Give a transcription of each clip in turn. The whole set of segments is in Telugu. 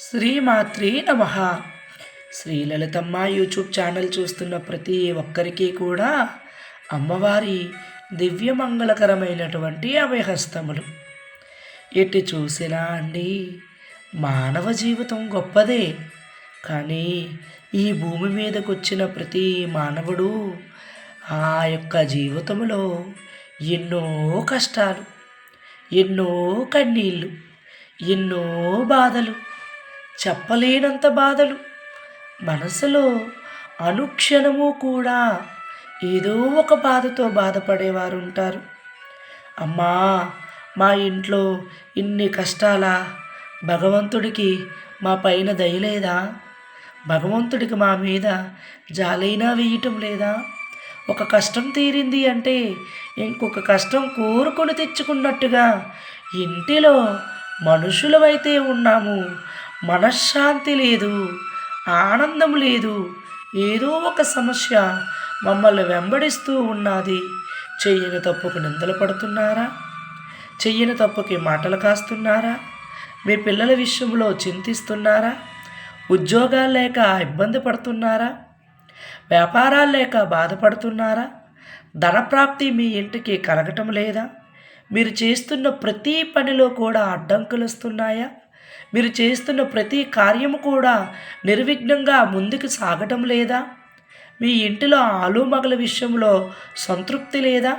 శ్రీమాత్రి నమ. శ్రీలలితమ్మ యూట్యూబ్ ఛానల్ చూస్తున్న ప్రతి ఒక్కరికి కూడా అమ్మవారి దివ్యమంగళకరమైనటువంటి అభయహస్తములు. ఎటు చూసినా అండి మానవ జీవితం గొప్పదే. కానీ ఈ భూమి మీదకు వచ్చిన ప్రతి మానవుడు ఆ యొక్క జీవితంలో ఎన్నో కష్టాలు ఎన్నో కన్నీళ్ళు ఎన్నో బాధలు చెప్పలేనంత బాధలు. మనసులో అనుక్షణము కూడా ఏదో ఒక బాధతో బాధపడేవారు ఉంటారు అమ్మా మా ఇంట్లో ఇన్ని కష్టాలా భగవంతుడికి మా పైన దయలేదా భగవంతుడికి మా మీద జాలైనా వేయటం లేదా? ఒక కష్టం తీరింది అంటే ఇంకొక కష్టం కోరుకొని తెచ్చుకున్నట్టుగా ఇంటిలో మనుషులవైతే ఉన్నాము. మనశ్శాంతి లేదు ఆనందం లేదు. ఏదో ఒక సమస్య మమ్మల్ని వెంబడిస్తూ ఉన్నది. చెయ్యని తప్పుకు నిందలు పడుతున్నారా? చెయ్యని తప్పుకి మాటలు కాస్తున్నారా? మీ పిల్లల విషయంలో చింతిస్తున్నారా? ఉద్యోగాలు లేక ఇబ్బంది పడుతున్నారా? వ్యాపారాలు లేక బాధపడుతున్నారా? ధనప్రాప్తి మీ ఇంటికి కలగటం లేదా? మీరు చేస్తున్న ప్రతి పనిలో కూడా అడ్డంకులు వస్తున్నాయా? మీరు చేస్తున్న ప్రతి కార్యము కూడా నిర్విఘ్నంగా ముందుకు సాగటం లేదా? మీ ఇంటిలో ఆలుమగల విషయంలో సంతృప్తి లేదా?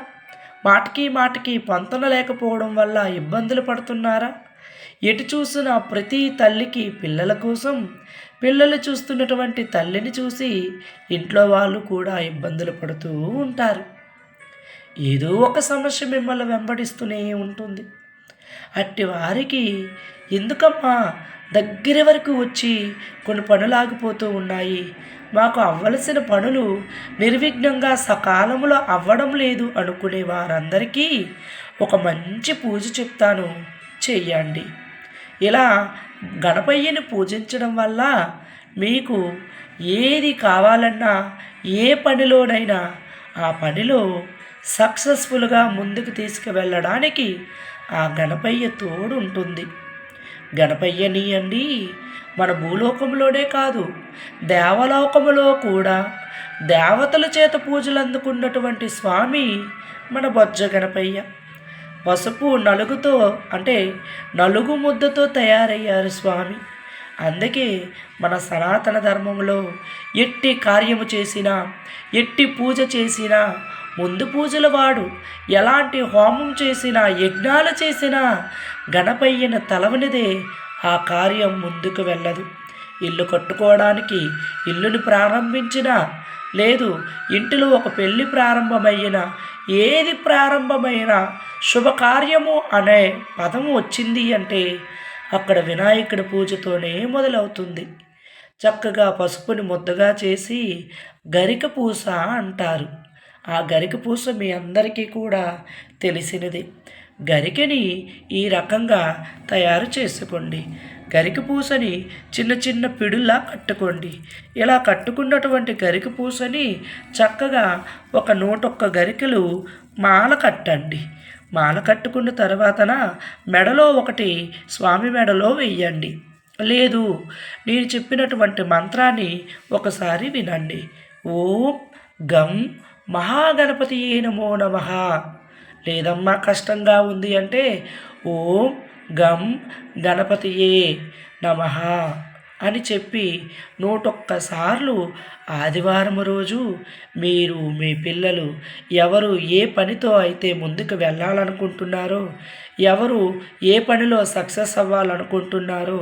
మాటకి మాటకి పొంతన లేకపోవడం వల్ల ఇబ్బందులు పడుతున్నారా? ఎటు చూసిన ప్రతి తల్లికి పిల్లల కోసం పిల్లలు చూస్తున్నటువంటి తల్లిని చూసి ఇంట్లో వాళ్ళు కూడా ఇబ్బందులు పడుతూ ఉంటారు. ఏదో ఒక సమస్య మిమ్మల్ని వెంబడిస్తూనే ఉంటుంది. అట్టి వారికి ఎందుకమ్మా దగ్గర వరకు వచ్చి కొన్ని పనులు ఆగిపోతూ ఉన్నాయి? మాకు అవ్వలసిన పనులు నిర్విఘ్నంగా సకాలంలో అవ్వడం లేదు అనుకునే వారందరికీ ఒక మంచి పూజ చెప్తాను. చెయ్యండి. ఇలా గణపయ్యని పూజించడం వల్ల మీకు ఏది కావాలన్నా ఏ పనిలోనైనా ఆ పనిలో సక్సెస్ఫుల్గా ముందుకు తీసుకువెళ్ళడానికి ఆ గణపయ్య తోడు ఉంటుంది గణపయ్యని అండి మన భూలోకంలోనే కాదు దేవలోకములో కూడా. దేవతల చేత పూజలు అందుకున్నటువంటి స్వామి మన బొజ్జ గణపయ్య. పసుపు నలుగుతో అంటే నలుగు ముద్దతో తయారయ్యారు స్వామి. అందుకే మన సనాతన ధర్మంలో ఎట్టి కార్యము చేసినా ఎట్టి పూజ చేసినా ముందు పూజల వాడు ఎలాంటి హోమం చేసినా యజ్ఞాలు చేసినా గణపయ్యన తలవనిదే ఆ కార్యం ముందుకు వెళ్ళదు. ఇల్లు కట్టుకోవడానికి ఇల్లును ప్రారంభించినా లేదు ఇంటిలో ఒక పెళ్ళి ప్రారంభమైన ఏది ప్రారంభమైన శుభకార్యము అనే పదము వచ్చింది అంటే అక్కడ వినాయకుడి పూజతోనే మొదలవుతుంది. చక్కగా పసుపుని ముద్దగా చేసి గరిక పూస అంటారు. ఆ గరిక పూస మీ అందరికీ కూడా తెలిసినది. గరికని ఈ రకంగా తయారు చేసుకోండి. గరిక పూసని చిన్న చిన్న పిడుల్లా కట్టుకోండి. ఇలా కట్టుకున్నటువంటి గరిక పూసని చక్కగా ఒక నూటొక్క గరికలు మాల కట్టండి. మాల కట్టుకున్న తర్వాతన మెడలో ఒకటి స్వామి మెడలో వెయ్యండి. లేదు నేను చెప్పినటువంటి మంత్రాన్ని ఒకసారి వినండి. ఓం గం మహాగణపతి నమో నమ. లేదమ్మా కష్టంగా ఉంది అంటే ఓం గం గణపతియే నమ. అని చెప్పి నూటొక్కసార్లు ఆదివారం రోజు మీరు మీ పిల్లలు ఎవరు ఏ పనితో అయితే ముందుకు వెళ్ళాలనుకుంటున్నారో ఎవరు ఏ పనిలో సక్సెస్ అవ్వాలనుకుంటున్నారో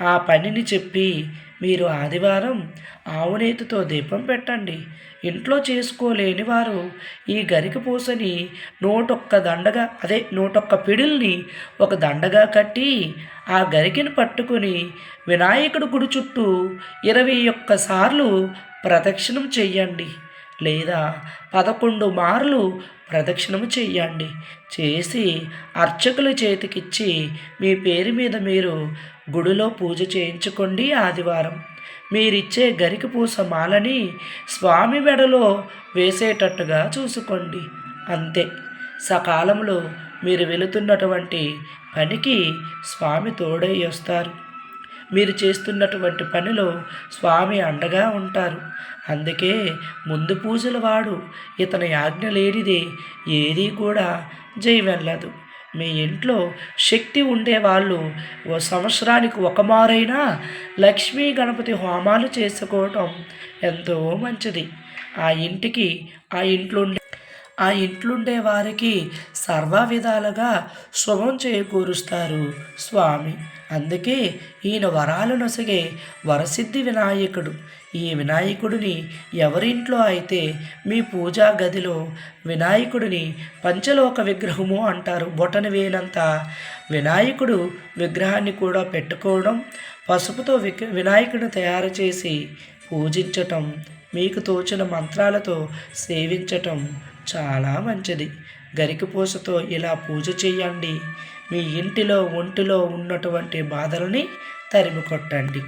ఆ పనిని చెప్పి మీరు ఆదివారం ఆవునేతితో దీపం పెట్టండి. ఇంట్లో చేసుకోలేని వారు ఈ గరిక పూసని నూటొక్క దండగా అదే నూటొక్క పిడుల్ని ఒక దండగా కట్టి ఆ గరికిని పట్టుకొని వినాయకుడు గుడి చుట్టూ ఇరవై ఒక్కసార్లు ప్రదక్షిణం చెయ్యండి. లేదా పదకొండు మార్లు ప్రదక్షిణము చెయ్యండి. చేసి అర్చకుల చేతికిచ్చి మీ పేరు మీద మీరు గుడిలో పూజ చేయించుకోండి ఆదివారం. మీరిచ్చే గరికి పూస మాలని స్వామి మెడలో వేసేటట్టుగా చూసుకోండి. అంతే. సకాలంలో మీరు వెళుతున్నటువంటి పనికి స్వామి తోడై వస్తారు. మీరు చేస్తున్నటువంటి పనిలో స్వామి అండగా ఉంటారు. అందుకే ముందు పూజల వాడు. ఇతని ఆజ్ఞ లేనిదే ఏదీ కూడా జై వెళ్ళదు మీ ఇంట్లో శక్తి ఉండేవాళ్ళు ఓ సంవత్సరానికి ఒక మారైనా లక్ష్మీ గణపతి హోమాలు చేసుకోవటం ఎంతో మంచిది. ఆ ఇంటికి ఆ ఇంట్లో ఉండే ఆ ఇంట్లుండే వారికి సర్వ విధాలుగా శుభం చేకూరుస్తారు స్వామి. అందుకే ఈయన వరాలు నొసగే వరసిద్ధి వినాయకుడు. ఈ వినాయకుడిని ఎవరింట్లో అయితే మీ పూజా గదిలో వినాయకుడిని పంచలోక విగ్రహము అంటారు బొటన వేనంత వినాయకుడు విగ్రహాన్ని కూడా పెట్టుకోవడం పసుపుతో విగ్ వినాయకుడిని తయారు చేసి పూజించటం మీకు తోచిన మంత్రాలతో సేవించటం చాలా మంచిది. గరికపూసతో ఇలా పూజ చేయండి. మీ ఇంటిలో ఒంటిలో ఉన్నటువంటి బాధలని తరిమి కొట్టండి